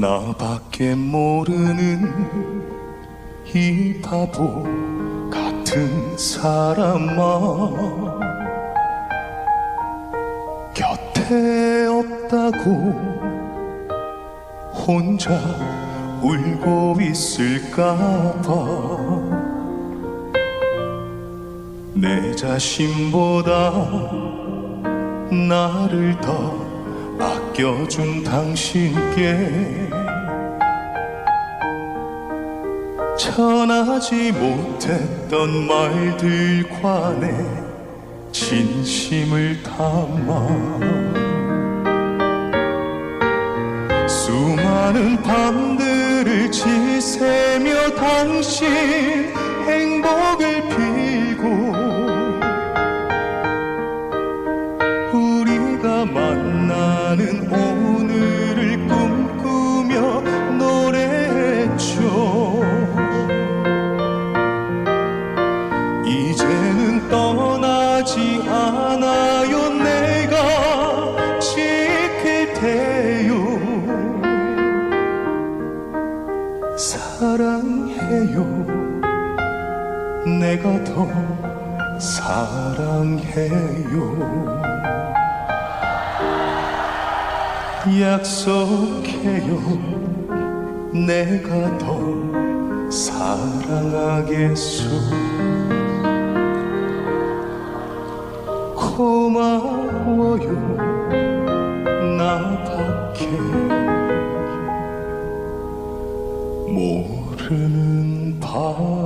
나밖에 모르는 이 바보 같은 사람아. 곁에 없다고 혼자 울고 있을까봐. 내 자신보다 나를 더 아껴준 당신께 전하지 못했던 말들과 내 진심을 담아 수많은 밤들을 지새며 당신 행복을 나는 오늘을 꿈꾸며 노래했죠. 이제는 떠나지 않아요. 내가 지킬 테요. 사랑해요. 내가 더 사랑해요 약속해요. 내가 더 사랑하겠소. 고마워요. 나밖에 모르는 바보.